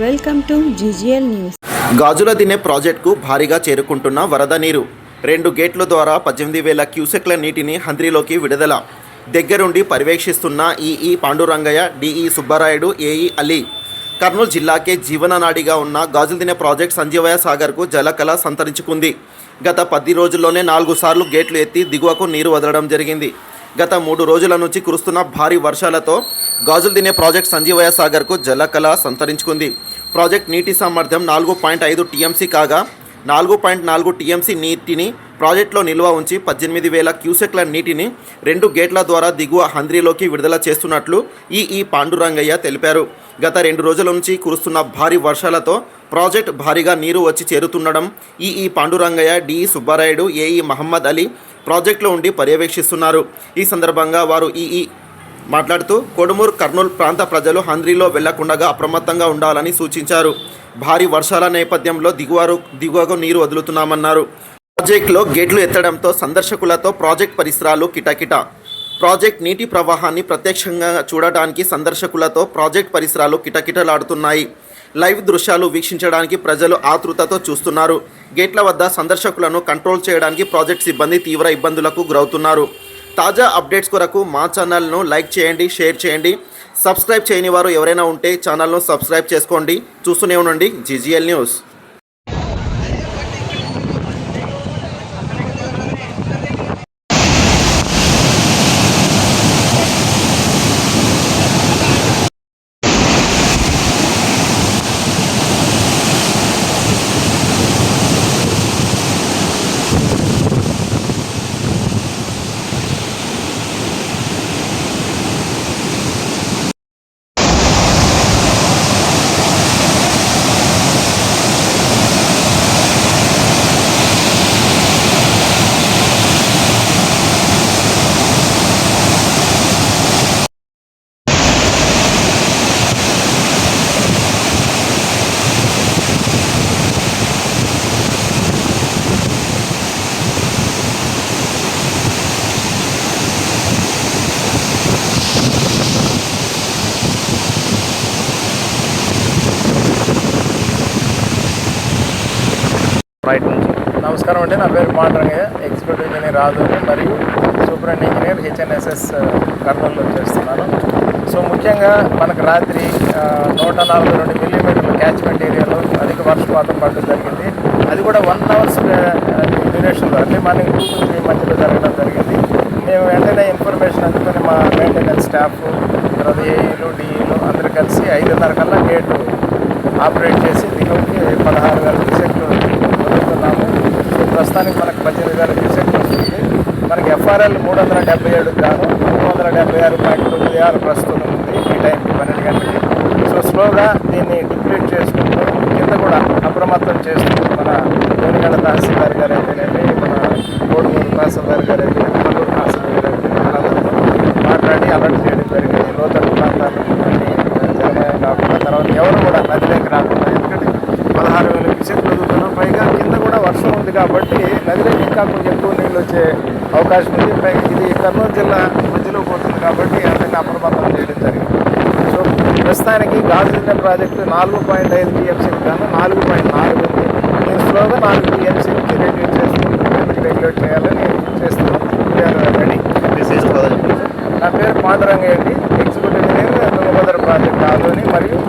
Welcome to GGL news. Gajuladinne ప్రాజెక్టుకు భారీగా చేరుకుంటున్న వరద నీరు. రెండు గేట్ల ద్వారా పద్దెనిమిది వేల క్యూసెక్ల నీటిని హంద్రీలోకి విడుదల. దగ్గరుండి పర్యవేక్షిస్తున్న EE Pandurangaiah DE Subbarayudu AE Ali. Kurnool జిల్లాకే జీవననాడిగా ఉన్న గాజుల దినే ప్రాజెక్ట్ సంజీవయ్య సాగర్కు జలకళ సంతరించుకుంది. గత పది రోజుల్లోనే నాలుగు సార్లు గేట్లు ఎత్తి దిగువకు నీరు వదలడం జరిగింది. గత మూడు రోజుల నుంచి కురుస్తున్న భారీ వర్షాలతో గాజులు తినే ప్రాజెక్ట్ సంజీవయ్య సాగర్కు జలకళ సంతరించుకుంది. ప్రాజెక్ట్ నీటి సామర్థ్యం నాలుగు పాయింట్ ఐదు టీఎంసీ కాగా నాలుగు పాయింట్ నాలుగు టీఎంసీ నీటిని ప్రాజెక్టులో నిల్వ ఉంచి పద్దెనిమిది వేల క్యూసెక్ల నీటిని రెండు గేట్ల ద్వారా దిగువ హంద్రీలోకి విడుదల చేస్తున్నట్లు ఈఈ పాండురంగయ్య తెలిపారు. గత రెండు రోజుల నుంచి కురుస్తున్న భారీ వర్షాలతో ప్రాజెక్ట్ భారీగా నీరు వచ్చి చేరుతుండడం EE Pandurangaiah DE Subbarayudu AE Mohammed Ali ప్రాజెక్టులో ఉండి పర్యవేక్షిస్తున్నారు. ఈ సందర్భంగా వారు ఈఈ మాట్లాడుతూ కొడుమూరు కర్నూలు ప్రాంత ప్రజలు హంద్రీలో వెళ్ళకుండా అప్రమత్తంగా ఉండాలని సూచించారు. భారీ వర్షాల నేపథ్యంలో దిగువరు దిగువకు నీరు వదులుతున్నామన్నారు. ప్రాజెక్టులో గేట్లు ఎత్తడంతో సందర్శకులతో ప్రాజెక్ట్ పరిసరాలు కిటకిట. ప్రాజెక్ట్ నీటి ప్రవాహాన్ని ప్రత్యక్షంగా చూడటానికి సందర్శకులతో ప్రాజెక్ట్ పరిసరాలు కిటకిటలాడుతున్నాయి. లైవ్ దృశ్యాలు వీక్షించడానికి ప్రజలు ఆతృతతో చూస్తున్నారు. గేట్ల వద్ద సందర్శకులను కంట్రోల్ చేయడానికి ప్రాజెక్ట్ సిబ్బంది తీవ్ర ఇబ్బందులకు గురవుతున్నారు. తాజా అప్డేట్స్ కొరకు మా ఛానల్ను లైక్ చేయండి షేర్ చేయండి. సబ్స్క్రైబ్ చేయని వారు ఎవరైనా ఉంటే ఛానల్ను సబ్స్క్రైబ్ చేసుకోండి. చూస్తూనే ఉండండి. GGL news. రైట్ నుంచి నమస్కారం అండి. నా పేరు మాటరంగయ్య ఎగ్జిక్యూటివ్ ఇంజనీర్ రాజు మరియు సూపరింట్ ఇంజనీర్ హెచ్ఎన్ఎస్ఎస్ కర్నూలులో చేస్తున్నాను. సో ముఖ్యంగా మనకు రాత్రి uh, నూట నలభై రెండు మిల్లీమీటర్ల క్యాచ్మెంట్ ఏరియాలో అధిక వర్షపాతం పడడం జరిగింది. అది కూడా వన్ అవర్స్ డ్యూరేషన్లో అంటే మార్నింగ్ టూ టు త్రీ మధ్యలో జరగడం జరిగింది. మేము వెంటనే ఇన్ఫర్మేషన్ అందుకుని మా మెయింటెనెన్స్ స్టాఫ్ తర్వాత ఏఈలు డిఈలు అందరూ కలిసి ఐదున్నర కల్లా గేటు ఆపరేట్ చేసి దిగువకి పదహారు వేల క్యూసెక్లు ప్రస్తుతానికి మనకు పద్దెనిమిది వేల క్యూసెక్లు వస్తుంది. మనకి ఎఫ్ఆర్ఎల్ మూడు వందల డెబ్బై ఏడు గాను మూడు వందల డెబ్బై ఆరు పాయింట్ తొమ్మిది ఆరు ప్రస్తుతం ఉంది ఈ టైంకి పన్నెండు గంటలకి. సో స్లోగా దీన్ని డిప్లీట్ చేసుకుంటూ కింద కూడా అప్రమత్తం చేస్తూ మన వేణుగండ తహసీల్దార్ గారు అయితేనేమి మన కోడుమూరు తహసీల్దార్ గారు అయితే పల్లూరు తహసీల్దార్ గారు మాట్లాడి అలర్ట్ చేయడం జరిగింది. లోతట్టు ప్రాంతాలు అన్ని కాకుండా తర్వాత ఎవరు కూడా నదిలోకి రాకుండా ఎందుకంటే పదహారు వేల క్యూసెక్లు చదువుతున్నాం పైగా కింద కూడా వర్షం ఉంది కాబట్టి నదిలోకి ఇంకా కొంచెం ఎక్కువ నీళ్ళు వచ్చే అవకాశం ఉంది. ఇది కర్నూలు జిల్లా మధ్యలో పోతుంది కాబట్టి అందరినీ అప్రమత్తం చేయడం జరిగింది. సో ప్రస్తుతానికి గాజుల ప్రాజెక్టు నాలుగు పాయింట్ ఐదు టీఎంసీకి గాను నాలుగు పాయింట్ నాలుగు ఉంది. నేను స్లోగా నాలుగు టీఎంసీకి రెగ్యులేట్ చేసుకుంటూ రెగ్యులేట్ చేయాలని చేస్తున్నాం రెడీ. నా పేరు పాండురంగ అండి. ఎగ్జిక్యూటివ్ ఇంజనీర్ తుంగభద్ర ప్రాజెక్ట్ ఆలోని మరియు